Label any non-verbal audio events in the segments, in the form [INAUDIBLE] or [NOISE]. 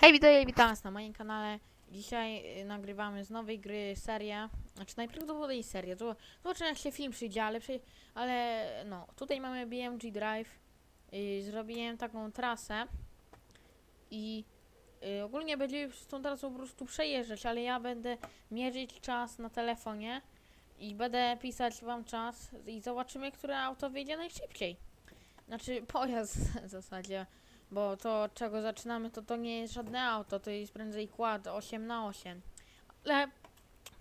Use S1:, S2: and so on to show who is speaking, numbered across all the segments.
S1: Hej, witaj, witam was na moim kanale. Dzisiaj y, nagrywamy z nowej gry serię, znaczy najprawdopodobniej serię. Zobaczymy jak się film przyjdzie, ale, przy, ale no, tutaj mamy BMG Drive. Zrobiłem taką trasę i y, ogólnie będziemy z tą trasą po prostu przejeżdżać, ale ja będę mierzyć czas na telefonie i będę pisać wam czas i zobaczymy, które auto wyjdzie najszybciej. Znaczy pojazd [LAUGHS] w zasadzie. Bo to, od czego zaczynamy, to to nie jest żadne auto, to jest prędzej kład 8 na 8 Ale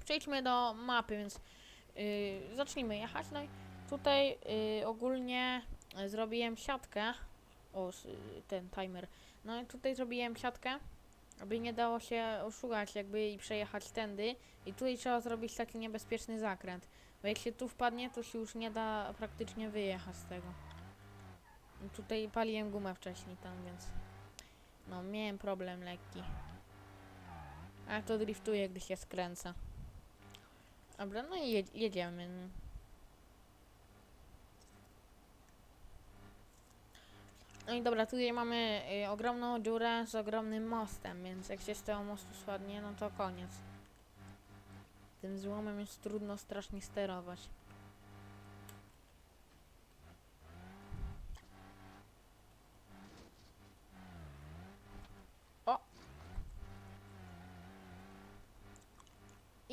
S1: przejdźmy do mapy, więc yy, zacznijmy jechać. No i tutaj yy, ogólnie y, zrobiłem siatkę. O, y, ten timer. No i tutaj zrobiłem siatkę, aby nie dało się oszukać jakby i przejechać tędy. I tutaj trzeba zrobić taki niebezpieczny zakręt. Bo jak się tu wpadnie, to się już nie da praktycznie wyjechać z tego. Tutaj paliłem gumę wcześniej tam, więc no miałem problem lekki. Ale to driftuje, gdy się skręca. Dobra, no i jed- jedziemy. no. No i dobra, tutaj mamy y, ogromną dziurę z ogromnym mostem, więc jak się z tego mostu spadnie, no to koniec. Tym złomem jest trudno strasznie sterować.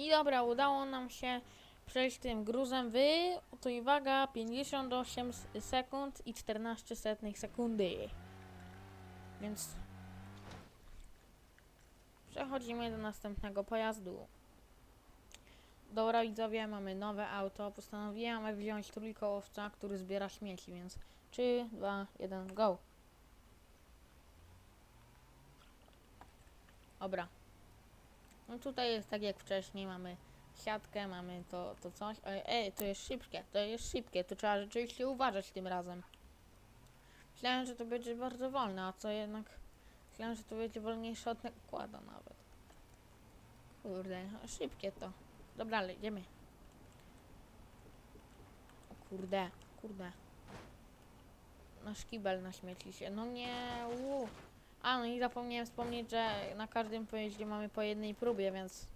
S1: I dobra, udało nam się przejść tym gruzem w, to i uwaga, 58 s- sekund i 14 setnych sekundy. Więc przechodzimy do następnego pojazdu. Dobra widzowie, mamy nowe auto. Postanowiłem wziąć trójkołowca, który zbiera śmieci, więc 3, 2, 1, go. Dobra. No tutaj jest tak jak wcześniej, mamy siatkę, mamy to, to coś. Ej, to jest szybkie, to jest szybkie, to trzeba rzeczywiście uważać tym razem. Myślałem, że to będzie bardzo wolne, a co jednak... Myślałem, że to będzie wolniejsze od nakłada nawet. Kurde, no szybkie to. Dobra, ale idziemy. O kurde, kurde. Nasz kibel naśmietli się. No nie, uu. A, no i zapomniałem wspomnieć, że na każdym pojeździe mamy po jednej próbie, więc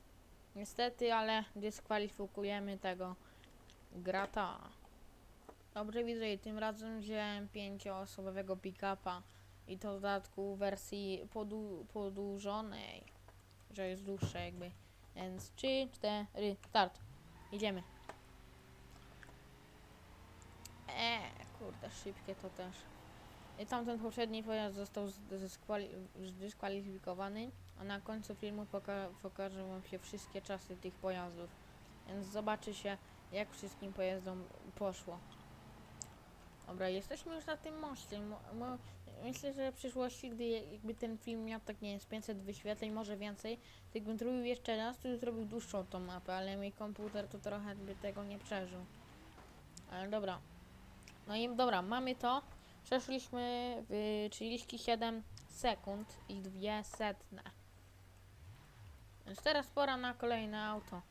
S1: niestety, ale dyskwalifikujemy tego grata. Dobrze widzę, i tym razem wziąłem pięcioosobowego pick-upa i to w dodatku w wersji podu podłużonej, że jest dłuższe jakby. Więc 3, 4, start. Idziemy. Eee, kurde, szybkie to też. I tamten poprzedni pojazd został zdyskwali- zdyskwalifikowany, a na końcu filmu poka wam się wszystkie czasy tych pojazdów. Więc zobaczy się, jak wszystkim pojazdom poszło. Dobra, jesteśmy już na tym moście. Mo mo myślę, że w przyszłości, gdy jakby ten film miał tak nie wiem, z 500 wyświetleń, może więcej, to jakbym zrobił jeszcze raz, to już zrobił dłuższą tą mapę, ale mój komputer to trochę by tego nie przeżył. Ale dobra. No i dobra, mamy to. Przeszliśmy w 37 sekund i dwie setne. Więc teraz pora na kolejne auto.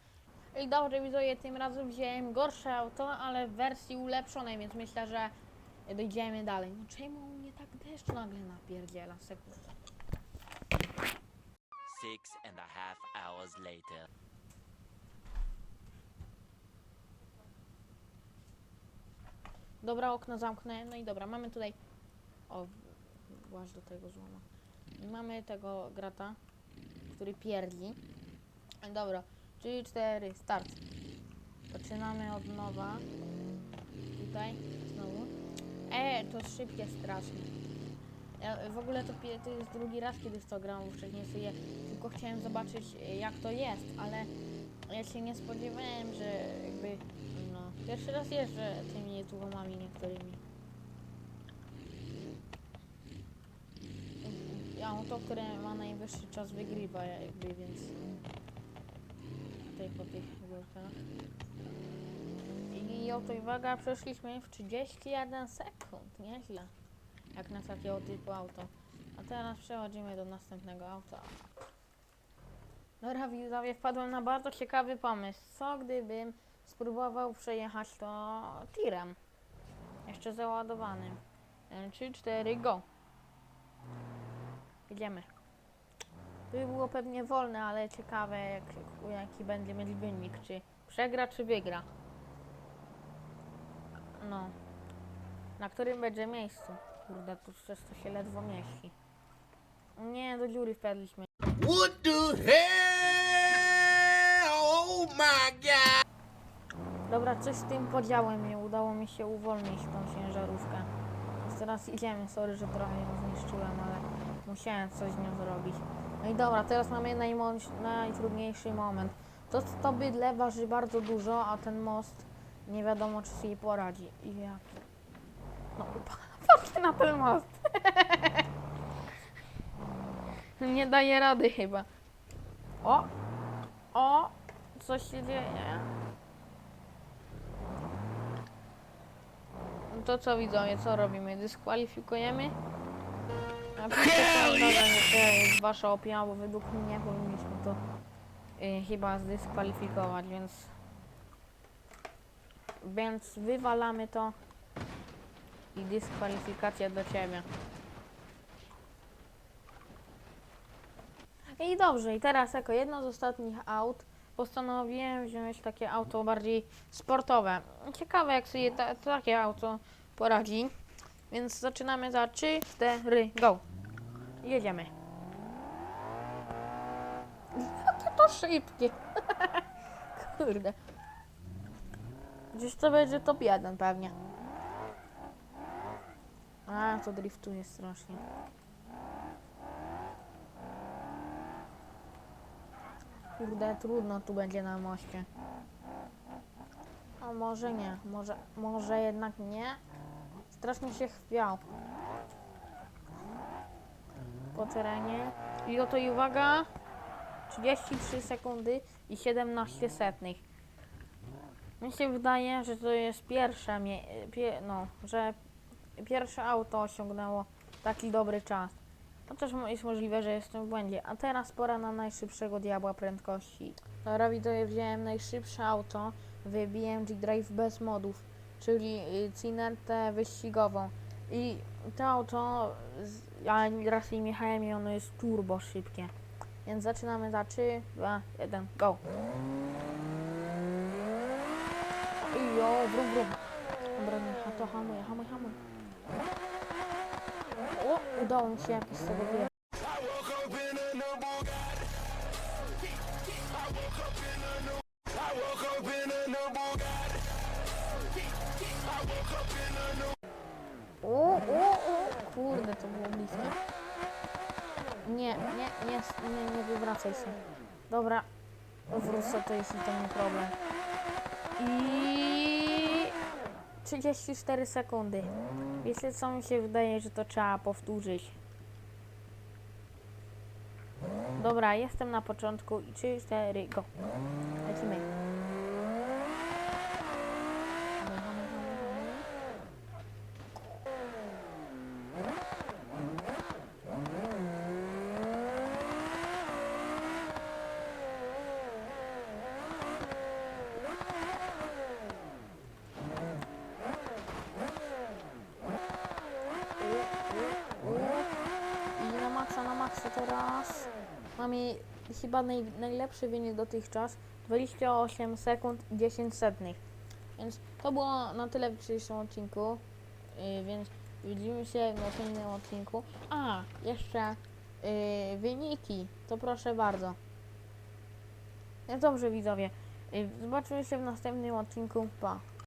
S1: I dobrze widzowie, tym razem wziąłem gorsze auto, ale w wersji ulepszonej, więc myślę, że dojdziemy dalej. No czemu mnie tak deszcz nagle napierdziela? Sekund.
S2: Six and a half hours later.
S1: Dobra, okno zamknę. No i dobra, mamy tutaj... O, właź do tego złoma. Mamy tego grata, który pierdzi. Dobra, 3, 4, start. Zaczynamy od nowa. Tutaj, znowu. E, to szybkie strasznie. Ja, w ogóle to, to jest drugi raz, kiedy w to gram, bo wcześniej sobie tylko chciałem zobaczyć jak to jest, ale ja się nie spodziewałem, że jakby no, pierwszy raz jeżdżę tymi tłumami niektórymi. Ja auto, które ma najwyższy czas wygrywa jakby, więc tutaj po tych górkach. I oto uwaga, przeszliśmy w 31 sekund, nieźle. Jak na takiego typu auto. A teraz przechodzimy do następnego auta. Dobra widzowie, wpadłem na bardzo ciekawy pomysł. Co gdybym spróbował przejechać to tirem? Jeszcze załadowanym. 3, 4, go. Jedziemy. To by było pewnie wolne, ale ciekawe jak, jaki będzie mieć wynik, czy przegra, czy wygra. No. Na którym będzie miejscu? Kurde, tu przez to się ledwo mieści. Nie, do dziury wpadliśmy.
S3: What the hell? Oh my god!
S1: Dobra, coś z tym podziałem nie udało mi się uwolnić tą ciężarówkę. Więc teraz idziemy, sorry, że trochę ją zniszczyłem, ale musiałem coś z nią zrobić. No i dobra, teraz mamy najtrudniejszy moment. To, to bydle waży bardzo dużo, a ten most nie wiadomo, czy sobie poradzi. I jak? No, patrzcie na ten most. [LAUGHS] nie daje rady chyba. O! O! Coś się dzieje. To co widzowie, co robimy? Dyskwalifikujemy? A nie, to jest wasza opinia, bo według mnie powinniśmy to y, chyba zdyskwalifikować, więc więc wywalamy to i dyskwalifikacja do ciebie. I dobrze, i teraz jako jedno z ostatnich aut postanowiłem wziąć takie auto bardziej sportowe. Ciekawe jak sobie ta, takie auto poradzi. Więc zaczynamy za 3, 4, go. Jedziemy. Jakie to szybkie. [LAUGHS] Kurde. Gdzieś to będzie top 1 pewnie. A, to driftuje strasznie. Kurde, trudno tu będzie na moście. A może nie, może, może jednak nie. Strasznie się chwiał. Po terenie. I oto i uwaga. 33 sekundy i 17 setnych. Mi się wydaje, że to jest pierwsze, mie- pie- no, że pierwsze auto osiągnęło taki dobry czas. Też mo- jest możliwe, że jestem w błędzie. A teraz pora na najszybszego diabła prędkości. Dobra, widzowie, wziąłem najszybsze auto w BMG Drive bez modów, czyli y, Cinetę wyścigową. I to auto, raz nim jechałem i ono jest turbo szybkie. Więc zaczynamy za 3, 2, 1, go! I jo, brum brum. Dobra, to hamuj, hamuj, hamuj. O, udało mi się jakoś z tego wyjechać. To było bliskie. Nie, nie, nie, nie, nie wywracaj się. Dobra, wrócę, to jest i to nie problem. I 34 sekundy. Wiecie co mi się wydaje, że to trzeba powtórzyć. Dobra, jestem na początku i 3, 4, go. Lecimy. Hamuj, hamuj, hamuj, hamuj. I na maksa, na maksa teraz. Chyba naj, najlepszy wynik dotychczas. 28 sekund i 10 setnych. Więc to było na tyle w dzisiejszym odcinku. Yy, więc widzimy się w następnym odcinku. A, jeszcze yy, wyniki. To proszę bardzo. No dobrze widzowie. Yy, zobaczymy się w następnym odcinku. Pa.